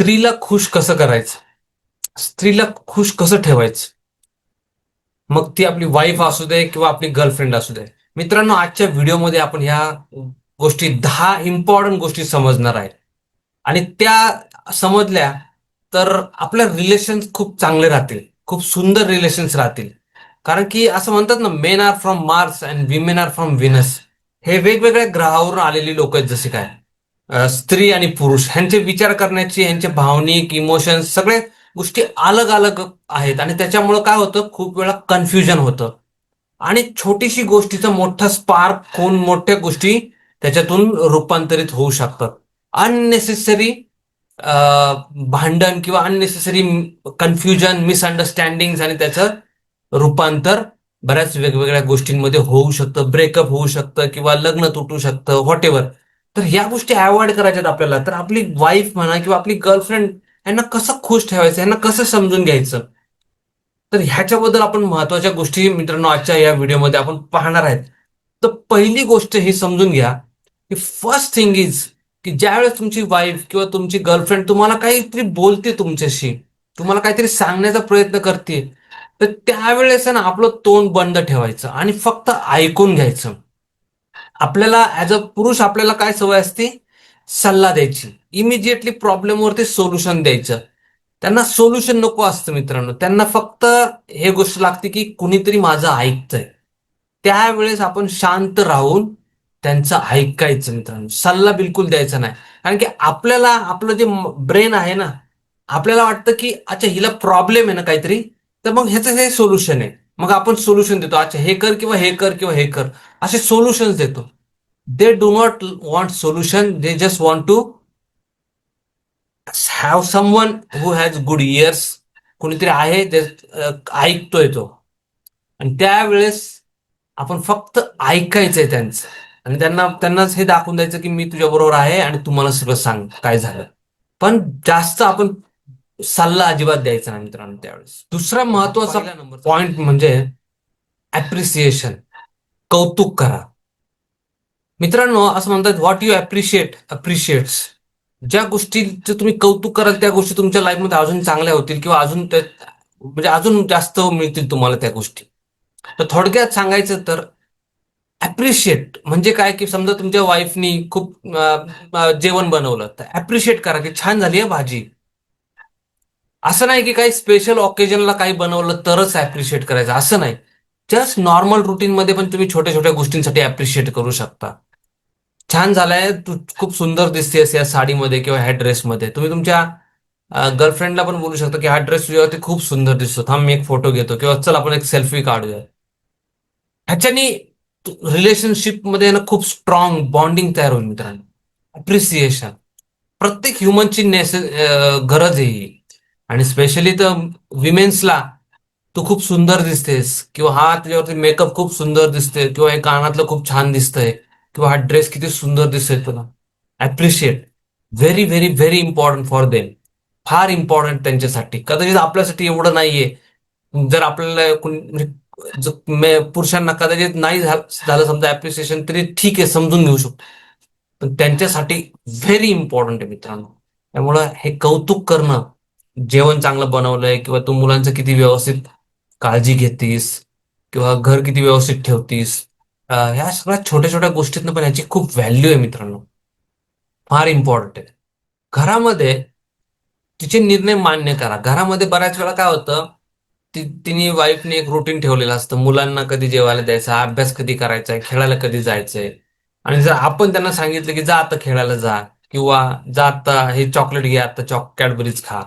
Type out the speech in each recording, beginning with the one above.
स्त्रीला खुश कसं करायचं? स्त्रीला खुश कसं ठेवायचं? मग ती आपली वाईफ असू दे किंवा आपली गर्लफ्रेंड असू दे. मित्रांनो आजच्या व्हिडिओमध्ये आपण ह्या गोष्टी दहा इम्पॉर्टंट गोष्टी समजणार आहे. आणि त्या समजल्या तर आपल्या रिलेशन खूप चांगले राहतील. खूप सुंदर रिलेशन्स राहतील. कारण की असं म्हणतात ना men are from Mars and women are from Venus हे वेगवेगळ्या ग्रहावरून आलेली लोक आहेत जसे काय. स्त्री आणि पुरुष ह्यांचे विचार करण्याची ह्यांचे भावनिक इमोशन्स सगळे गोष्टी अलग अलग आहेत. आणि त्याच्यामुळं काय होतं? खूप वेळा कन्फ्युजन होतं. आणि छोटीशी गोष्टीचा मोठा स्पार्क होऊन मोठ्या गोष्टी त्याच्यातून रूपांतरित होऊ शकतात. अननेसेसरी भांडण किंवा अननेसेसरी कन्फ्युजन मिसअंडरस्टँडिंग आणि त्याचं रूपांतर बऱ्याच वेगवेगळ्या गोष्टींमध्ये होऊ शकतं. ब्रेकअप होऊ शकतं किंवा लग्न तुटू शकतं व्हॉट एव्हर तर ह्या गोष्टी अवॉइड करायच्यात आपल्याला. तर आपली वाईफ म्हणा किंवा आपली गर्लफ्रेंड यांना कसं खुश ठेवायचं यांना कसं समजून घ्यायचं? तर ह्याच्याबद्दल आपण महत्त्वाच्या गोष्टी मित्रांनो आजच्या या व्हिडिओमध्ये आपण पाहणार आहेत. तर पहिली गोष्ट ही समजून घ्या. की फर्स्ट थिंग इज की ज्यावेळेस तुमची वाईफ किंवा तुमची गर्लफ्रेंड तुम्हाला काहीतरी बोलते तुमच्याशी तुम्हाला काहीतरी सांगण्याचा प्रयत्न करते तर त्यावेळेस ना आपलं तोंड बंद ठेवायचं आणि फक्त ऐकून घ्यायचं. आपल्याला ऍज अ पुरुष आपल्याला काय सवय असते? सल्ला द्यायची. इमिजिएटली प्रॉब्लेमवरती सोल्युशन द्यायचं. त्यांना सोल्युशन नको असतं मित्रांनो. त्यांना फक्त हे गोष्ट लागते की कुणीतरी माझं ऐकतंय. त्यावेळेस आपण शांत राहून त्यांचं ऐकायचं मित्रांनो. सल्ला बिलकुल द्यायचा नाही. कारण की आपल्याला आपलं जे ब्रेन आहे ना आपल्याला वाटतं की अच्छा हिला प्रॉब्लेम आहे ना काहीतरी. तर मग ह्याचं हे सोल्युशन आहे. मग आपण सोल्युशन देतो. अच्छा हे कर किंवा हे कर किंवा हे कर. असे सोल्युशन्स देतो. They do not want solution they just want to have someone who has good ears कोणीतरी आहे जे ऐकतोय तो. आणि त्यावेळेस आपण फक्त ऐकायचंय त्यांचं. आणि त्यांना त्यांनाच हे दाखवून द्यायचं की मी तुझ्या बरोबर आहे आणि तुम्हाला सगळं सांग काय झालं. पण जास्त आपण सल्ला अजिबात द्यायचा नाही मित्रांनो त्यावेळेस. दुसरा महत्त्वाचा पॉइंट म्हणजे अप्रिसिएशन कौतुक करा. मित्रांनो असं म्हणतात व्हॉट यू अप्रिशिएट अप्रिशिएट्स ज्या गोष्टीचं तुम्ही कौतुक कराल त्या गोष्टी तुमच्या लाईफमध्ये अजून चांगल्या होतील किंवा अजून त्या म्हणजे अजून जास्त मिळतील तुम्हाला त्या गोष्टी. तर थोडक्यात सांगायचं तर अप्रिशिएट म्हणजे काय? की समजा तुमच्या वाईफनी खूप जेवण बनवलं तर अप्रिशिएट करा की छान झाली आहे भाजी. असं नाही की काही स्पेशल ऑकेजनला काही बनवलं तरच ऍप्रिशिएट करायचं. असं नाही. जस्ट नॉर्मल रुटीन मध्ये पण तुम्ही छोट्या छोट्या गोष्टींसाठी ऍप्रिशिएट करू शकता. छान झालाय. तू खूप सुंदर दिसतेस या साडीमध्ये किंवा ह्या ड्रेसमध्ये तुम्ही तुमच्या गर्लफ्रेंडला पण बोलू शकता की हा ड्रेस तुझ्यावरती खूप सुंदर दिसतो. थांब मी एक फोटो घेतो. किंवा चल आपण एक सेल्फी काढूया. ह्याच्यानी रिलेशनशिपमध्ये ना खूप स्ट्रॉंग बॉन्डिंग तयार होईल मित्रांनो. अप्रिसिएशन प्रत्येक ह्युमनची नेसे गरज आहे आणि स्पेशली तर विमेन्सला तू खूप सुंदर दिसतेस किंवा हा तुझ्यावरती मेकअप खूप सुंदर दिसते किंवा हे कानातलं खूप छान दिसतंय किंवा हा ड्रेस किती सुंदर दिसतोय तुला. Appreciate very very very important for them फार इम्पॉर्टंट त्यांच्यासाठी. कदाचित आपल्यासाठी एवढं नाहीये. जर आपल्याला म्हणजे पुरुषांना कदाचित नाही झालं समजा ऍप्रिसिएशन तरी ठीक आहे समजून घेऊ शकतो. पण त्यांच्यासाठी व्हेरी इम्पॉर्टंट आहे मित्रांनो. त्यामुळं हे कौतुक करणं जेवण चांगलं बनवलंय किंवा तू मुलांचं किती व्यवस्थित काळजी घेतीस किंवा घर किती व्यवस्थित ठेवतीस ह्या सगळ्या छोट्या छोट्या गोष्टीतनं पण याची खूप व्हॅल्यू आहे मित्रांनो. फार इम्पॉर्टंट आहे. घरामध्ये तिचे निर्णय मान्य करा. घरामध्ये बऱ्याच वेळा काय होतं ती तिने वाईफने एक रुटीन ठेवलेलं असतं. मुलांना कधी जेवायला द्यायचा अभ्यास कधी करायचा आहे खेळायला कधी जायचंय आणि जर आपण त्यांना सांगितलं की जा आता खेळायला जा किंवा जा आता हे चॉकलेट घ्या आता चॉक कॅडबरीज खा.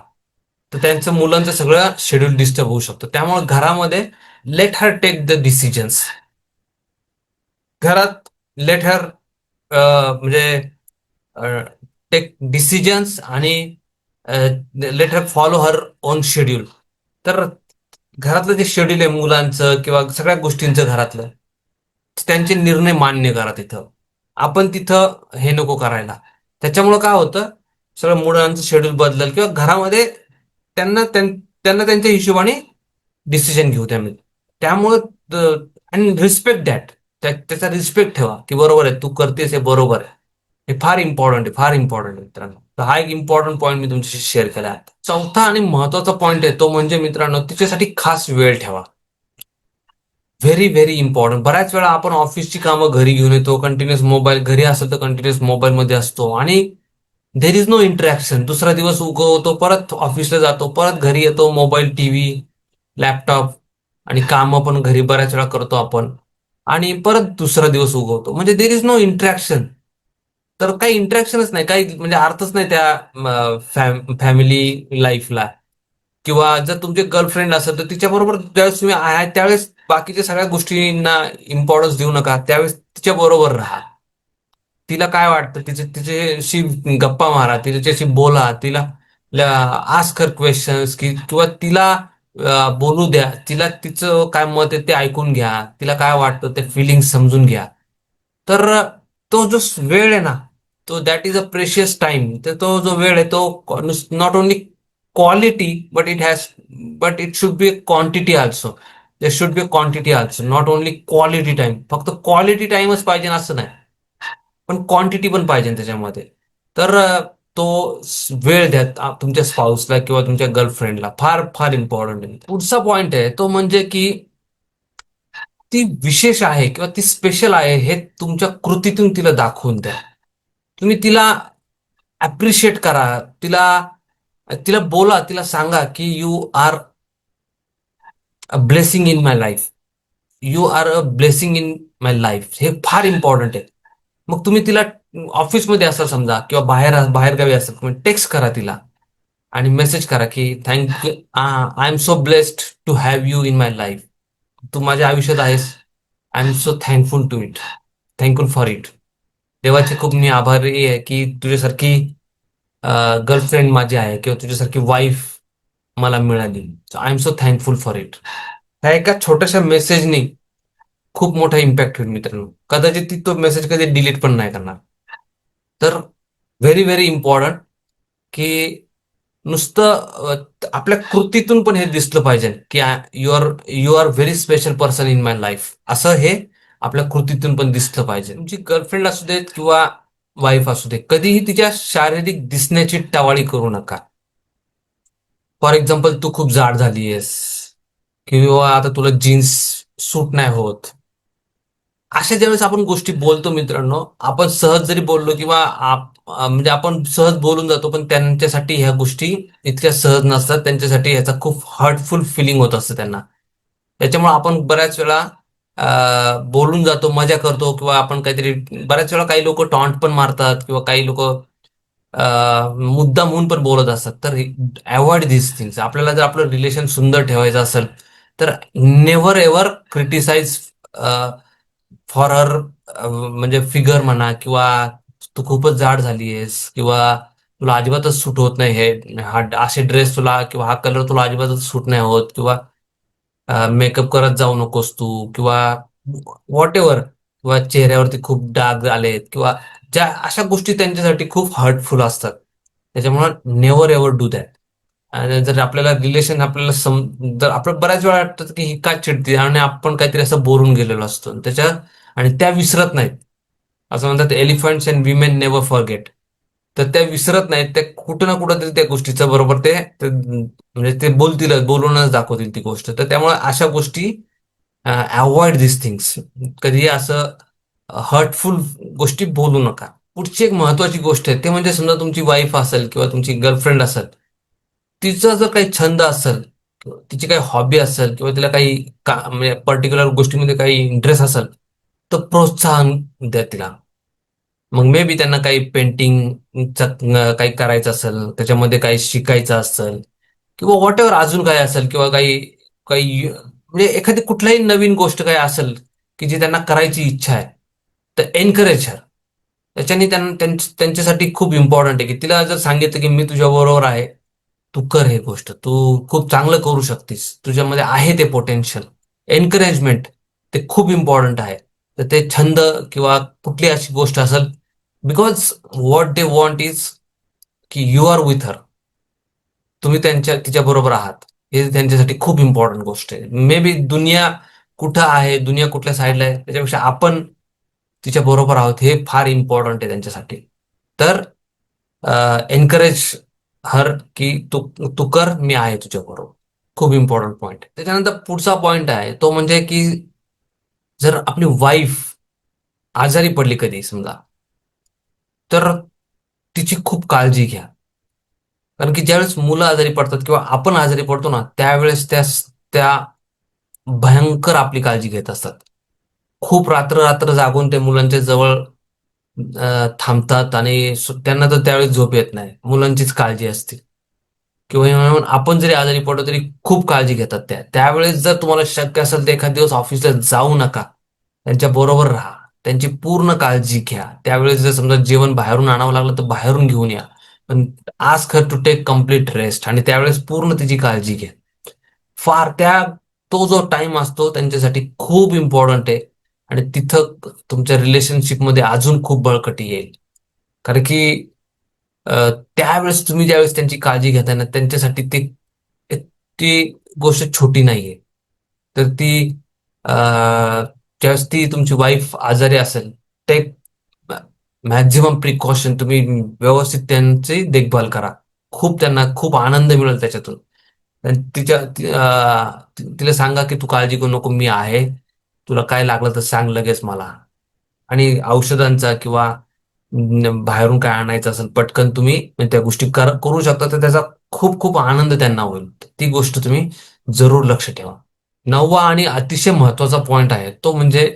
तर त्यांचं मुलांचं सगळं शेड्यूल डिस्टर्ब होऊ शकतं. त्यामुळे घरामध्ये let her take the decisions घरात लेट हर म्हणजे टेक डिसिजन्स आणि let her follow her own schedule तर घरातलं जे शेड्यूल आहे मुलांचं किंवा सगळ्या गोष्टींचं घरातलं त्यांचे निर्णय मान्य करा तिथं. आपण तिथं हे नको करायला. त्याच्यामुळं काय होतं? सगळं मुलांचं शेड्यूल बदलल किंवा घरामध्ये त्यांना त्यांना त्यांच्या हिशोबाने डिसिजन घेऊ त्या त्यामुळं त- आणि रिस्पेक्ट दॅट त्याचा रिस्पेक्ट ठेवा की बरोबर आहे तू करतेस हे बरोबर आहे. हे फार इम्पॉर्टंट आहे फार इम्पॉर्टंट आहे मित्रांनो. तर हा एक इम्पॉर्टंट पॉईंट मी तुमच्याशी शेअर केला आहे. चौथा आणि महत्त्वाचा पॉईंट आहे तो म्हणजे मित्रांनो तिच्यासाठी खास वेळ ठेवा. व्हेरी व्हेरी इम्पॉर्टंट बऱ्याच वेळा आपण ऑफिसची कामं घरी घेऊन येतो कंटिन्युअस मोबाईल घरी असेल तर कंटिन्युअस मोबाईलमध्ये असतो. आणि देर इज नो इंटरॅक्शन दुसरा दिवस उगवतो परत ऑफिसला जातो परत घरी येतो मोबाईल टीव्ही लॅपटॉप आणि कामं पण घरी बऱ्याच वेळा करतो आपण. आणि परत दुसरा दिवस उगवतो म्हणजे देर इज नो इंटरॅक्शन तर काही इंटरॅक्शनच नाही. काही म्हणजे अर्थच नाही त्या फॅमिली लाईफला किंवा जर तुमचे गर्लफ्रेंड असेल तर तिच्याबरोबर ज्यावेळेस तुम्ही आहे त्यावेळेस बाकीच्या सगळ्या गोष्टींना इम्पॉर्टन्स देऊ नका. त्यावेळेस तिच्या बरोबर राहा. तिला काय वाटतं? तिचे तिच्याशी गप्पा मारा तिच्याशी बोला तिला आस्कर क्वेश्चन्स की किंवा तिला बोलू द्या. तिला तिचं काय मत आहे ते ऐकून घ्या. तिला काय वाटतं ते फिलिंग समजून घ्या. तर तो जो वेळ आहे ना तो that is a precious time तर तो जो वेळ आहे तो not only quality but it has but it should be a quantity also they should be a quantity also not only quality time फक्त क्वालिटी टाइमच पाहिजे असं नाही. पण क्वांटिटी पण पाहिजे त्याच्यामध्ये. तर तो वेळ द्या तुमच्या स्पाऊसला किंवा तुमच्या गर्लफ्रेंडला फार फार इम्पॉर्टंट आहे. पुढचा पॉइंट आहे तो म्हणजे की ती विशेष आहे किंवा ती स्पेशल आहे हे तुमच्या कृतीतून तिला दाखवून द्या. तुम्ही तिला अप्रिशिएट करा तिला तिला बोला तिला सांगा की you are a blessing in my life you are a blessing in my life हे फार इम्पॉर्टंट आहे. मग तुम्ही तिला ऑफिसमध्ये असाल समजा किंवा बाहेर बाहेर गावी असाल तुम्ही टेक्स्ट करा तिला आणि मेसेज करा की thank I am so blessed to have you in my life तू माझ्या आयुष्यात आहेस. I am so thankful to it thankful for it देवाचे खूप मी आभारी आहे की तुझ्यासारखी गर्लफ्रेंड माझी आहे किंवा तुझ्यासारखी वाईफ मला मिळाली. I am so thankful for it ह्या एका छोट्याशा मेसेजनी खूप मोठा इम्पॅक्ट होईल मित्रांनो. कदाचित ती तो मेसेज कधी डिलीट पण नाही करणार. तर व्हेरी व्हेरी इम्पॉर्टंट की नुसतं आपल्या कृतीतून पण हे दिसलं पाहिजे की you are you are very special person in my life असं हे आपल्या कृतीतून पण दिसलं पाहिजे. तुमची गर्लफ्रेंड असू देत किंवा वाईफ असू दे कधीही तिच्या शारीरिक दिसण्याची टवाळी करू नका. फॉर एक्झाम्पल तू खूप जाड झाली आहेस. किंवा आता तुला जीन्स सूट नाही होत. अशा ज्यावेळेस आपण गोष्टी बोलतो मित्रांनो आपण सहज जरी बोललो किंवा आप- म्हणजे आपण सहज बोलून जातो पण त्यांच्यासाठी ह्या गोष्टी इतक्या सहज नसतात. त्यांच्यासाठी ह्याचा खूप हर्टफुल फिलिंग होत असतं त्यांना. त्याच्यामुळे आपण बऱ्याच वेळा बोलून जातो मजा करतो किंवा आपण काहीतरी बऱ्याच वेळा काही लोक टॉन्ट पण मारतात किंवा काही लोक मुद्दाम म्हणून पण बोलत असतात. तर अवॉइड दिस थिंग्स आपल्याला जर आपलं रिलेशन सुंदर ठेवायचं असेल तर never ever criticise for her म्हणजे फिगर म्हणा किंवा तू खूपच जाड झाली आहेस किंवा तुला अजिबातच सूट होत नाही हे हा असे ड्रेस तुला किंवा हा कलर तुला अजिबातच सूट नाही होत किंवा मेकअप करत जाऊ नकोस तू किंवा व्हॉट एव्हर किंवा चेहऱ्यावरती खूप डाग आलेत किंवा ज्या अशा गोष्टी त्यांच्यासाठी खूप हर्टफुल असतात. त्याच्यामुळे नेव्हर एव्हर डू दॅट आणि जर आपल्याला रिलेशन आपल्याला सम जर आपलं बऱ्याच वेळा वाटतं की ही का चिडते आणि आपण काहीतरी असं बोरून गेलेलो असतो. आणि त्याच्या आणि त्या विसरत नाहीत. असं म्हणतात elephants and women never forget तर त्या विसरत नाहीत त्या कुठं ना कुठं तरी त्या गोष्टीचं बरोबर ते ते, म्हणजे ते बोलतीलच बोलूनच दाखवतील ती गोष्ट. तर त्यामुळे अशा गोष्टी अवॉइड दिस थिंग्स कधी असं हर्टफुल गोष्टी बोलू नका. पुढची एक महत्वाची गोष्ट आहे ते म्हणजे समजा तुमची वाईफ असेल किंवा तुमची गर्लफ्रेंड असेल तिचा जर काही छंद असेल तिची काही हॉबी असेल किंवा तिला काही का म्हणजे पर्टिक्युलर गोष्टीमध्ये काही इंटरेस्ट असेल तर प्रोत्साहन द्या तिला. मग मे बी त्यांना काही पेंटिंगचं काही करायचं असेल त्याच्यामध्ये काही शिकायचं असेल किंवा व्हॉट एव्हर अजून काय असेल किंवा काही काही म्हणजे एखादी कुठलाही नवीन गोष्ट काय असेल की जी त्यांना करायची इच्छा आहे तर एनकरेज हर त्याच्याने त्यांना त्यांच्यासाठी खूप इम्पॉर्टंट आहे की तिला जर सांगितलं की मी तुझ्या बरोबर आहे तू कर हे गोष्ट तू खूप चांगलं करू शकतेस तुझ्यामध्ये आहे ते पोटेन्शियल एनकरेजमेंट ते खूप इम्पॉर्टंट आहे. तर ते छंद किंवा कुठली अशी गोष्ट असेल because what they want is की यू आर विथ हर तुम्ही त्यांच्या तिच्या बरोबर आहात. हे त्यांच्यासाठी खूप इम्पॉर्टंट गोष्ट आहे. मे बी दुनिया कुठं आहे दुनिया कुठल्या साईडला आहे त्याच्यापेक्षा आपण तिच्या बरोबर आहोत हे फार इम्पॉर्टंट आहे त्यांच्यासाठी. तर एनकरेज हर की तू तू कर मी आहे तुझ्या बरोबर खूप इम्पॉर्टंट पॉईंट त्याच्यानंतर पुढचा पॉईंट आहे तो म्हणजे की जर आपली वाईफ आजारी पडली कधी समजा तर तिची खूप काळजी घ्या. कारण की ज्यावेळेस मुलं आजारी पडतात किंवा आपण आजारी पडतो ना त्यावेळेस त्या त्या भयंकर आपली काळजी घेत असतात. खूप रात्र रात्र जागून ते मुलांच्या जवळ थांबतात आणि त्यांना तर त्यावेळेस झोप येत नाही. मुलांचीच काळजी असते. किंवा आपण जरी आजारी पडलो तरी खूप काळजी घेतात त्या. त्यावेळेस जर तुम्हाला शक्य असेल तर एखाद दिवस ऑफिसला जाऊ नका. त्यांच्या बरोबर राहा. त्यांची पूर्ण काळजी घ्या. त्यावेळेस जर समजा जेवण बाहेरून आणावं लागलं तर बाहेरून घेऊन या. पण आज खर टू टेक कंप्लीट रेस्ट आणि त्यावेळेस पूर्ण तिची काळजी घ्या. फार त्या तो जो टाइम असतो त्यांच्यासाठी खूप इम्पॉर्टंट आहे. आणि तिथं तुमच्या रिलेशनशिपमध्ये अजून खूप बळकटी येईल. कारण की त्यावेळेस तुम्ही ज्यावेळेस त्यांची काळजी घेताय ना त्यांच्यासाठी ते ती गोष्ट छोटी नाहीये. तर ती ज्यावेळेस ती तुमची वाईफ आजारी असेल ते मॅक्झिमम प्रिकॉशन तुम्ही व्यवस्थित त्यांची देखभाल करा. खूप त्यांना खूप आनंद मिळेल त्याच्यातून. तिच्या तिला सांगा की तू काळजी करू नको मी आहे. तुला काय लागलं तर सांग लगेच मला. आणि औषधांचा किंवा बाहेरून काय आणायचं असेल पटकन तुम्ही म्हणजे त्या गोष्टी करू शकता. तर त्याचा खूप खूप आनंद त्यांना होईल. ती गोष्ट तुम्ही जरूर लक्ष ठेवा. नववा आणि अतिशय महत्त्वाचा पॉइंट आहे. तो म्हणजे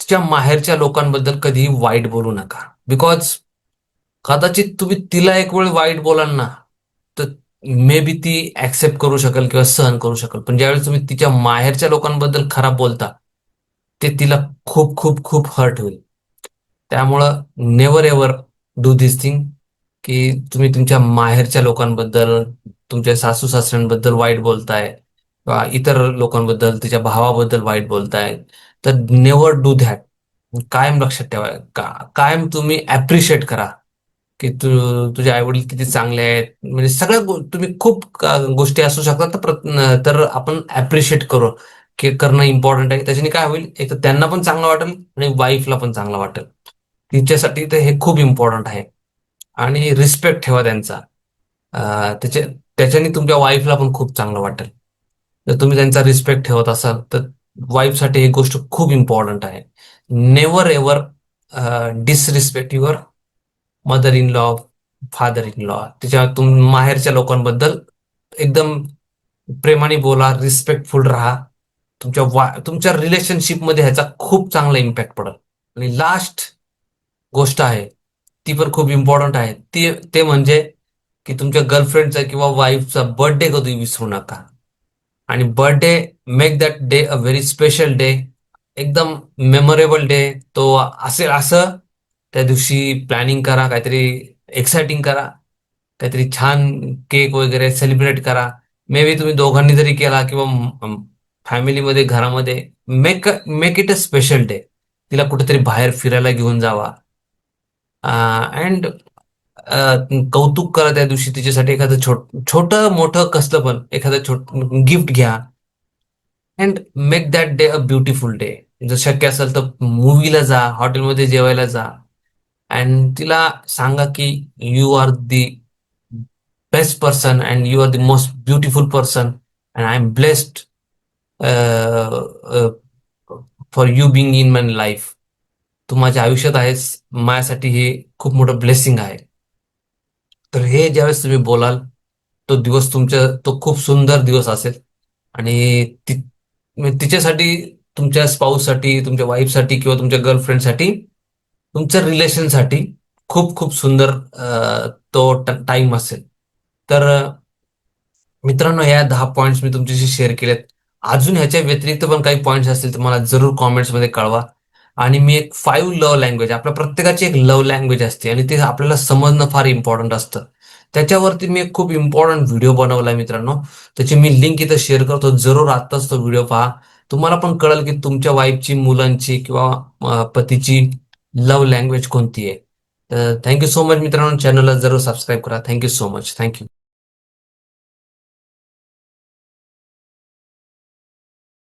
तिच्या माहेरच्या लोकांबद्दल कधीही वाईट बोलू नका. बिकॉज कदाचित तुम्ही तिला एक वेळ वाईट बोलाल ना तर मे बी ती ऍक्सेप्ट करू शकेल किंवा सहन करू शकेल. पण ज्यावेळेस तुम्ही तिच्या माहेरच्या लोकांबद्दल खराब बोलता ते तिला खूप खूप खूप हर्ट होईल. त्यामुळं never ever do this thing की तुम्ही तुमच्या माहेरच्या लोकांबद्दल तुमच्या सासू सासऱ्यांबद्दल वाईट बोलताय किंवा इतर लोकांबद्दल तिच्या भावाबद्दल वाईट बोलताय तर नेवर डू दॅट कायम लक्षात ठेवा. का कायम तुम्ही ऍप्रिशिएट करा की तू तुझे आई वडील किती चांगले आहेत. म्हणजे सगळ्या तुम्ही खूप गोष्टी असू शकतात तर आपण ऍप्रिशिएट करू की करणं इम्पॉर्टंट आहे. त्याच्याने काय होईल? एक तर त्यांना पण चांगलं वाटेल आणि वाईफला पण चांगलं वाटेल. तिच्यासाठी तर हे खूप इम्पॉर्टंट आहे. आणि रिस्पेक्ट ठेवा त्यांचा. त्याच्या त्याच्याने तुमच्या वाईफला पण खूप चांगलं वाटेल. जर तुम्ही त्यांचा रिस्पेक्ट ठेवत असाल तर वाईफसाठी ही गोष्ट खूप इम्पॉर्टंट आहे. Never ever disrespect your mother in law father in law त्याच्या तुम माहेरच्या लोकांबद्दल एकदम प्रेमाने बोला रिस्पेक्टफुल राहा. तुमच्या वा तुमच्या रिलेशनशिपमध्ये ह्याचा खूप चांगला इम्पॅक्ट पडेल. आणि लास्ट गोष्ट आहे. ती पण खूप इम्पॉर्टंट आहे. ती ते म्हणजे की तुमच्या गर्लफ्रेंडचा किंवा वाईफचा बर्थडे कधी विसरू नका. आणि birthday make that day a very special day एकदम मेमोरेबल डे तो असेल असं त्या दिवशी प्लॅनिंग करा काहीतरी एक्साइटिंग करा. काहीतरी छान केक वगैरे सेलिब्रेट करा. मे बी तुम्ही दोघांनी जरी केला किंवा फॅमिलीमध्ये घरामध्ये make make it a special day तिला कुठेतरी बाहेर फिरायला घेऊन जावा. अँड कौतुक करा त्या दिवशी तिच्यासाठी एखादं छोट छोटं मोठं कसलं पण एखादं छोट गिफ्ट घ्या. And make that day a beautiful day जर शक्य असेल तर मूवीला जा हॉटेलमध्ये जेवायला जा. अँड तिला सांगा की you are the best person and you are the most beautiful person and I am blessed for you being in my life तू माझ्या आयुष्यात आहेस माझ्यासाठी हे खूप मोठं ब्लेसिंग आहे. तर हे ज्यावेळेस तुम्ही बोलाल तो दिवस तुमच्या तो खूप सुंदर दिवस असेल. आणि ती तिच्यासाठी तुमच्या स्पाऊससाठी तुमच्या वाईफसाठी किंवा तुमच्या गर्लफ्रेंडसाठी तुमच्या रिलेशनसाठी खूप खूप सुंदर तो टाइम असेल. तर मित्रांनो या दहा पॉईंट्स मी तुमच्याशी शेअर केलेत. अजून ह्याच्या व्यतिरिक्त पण काही पॉईंट्स असतील तर मला जरूर कॉमेंट्समध्ये कळवा. आणि मी एक फाईव्ह लव्ह लँग्वेज आपल्या प्रत्येकाची एक लव्ह लँग्वेज असते आणि ते आपल्याला समजणं फार इम्पॉर्टंट असतं. त्याच्यावरती मी एक खूप इम्पॉर्टंट व्हिडिओ बनवलाय मित्रांनो. त्याची मी लिंक इथं शेअर करतो. जरूर आत्ताच तो व्हिडिओ पहा. तुम्हाला पण कळेल की तुमच्या वाईफची मुलांची किंवा पतीची लव्ह लँग्वेज कोणती आहे. तर थँक्यू सो मच मित्रांनो. चॅनलला जरूर सबस्क्राईब करा. Thank you so much thank you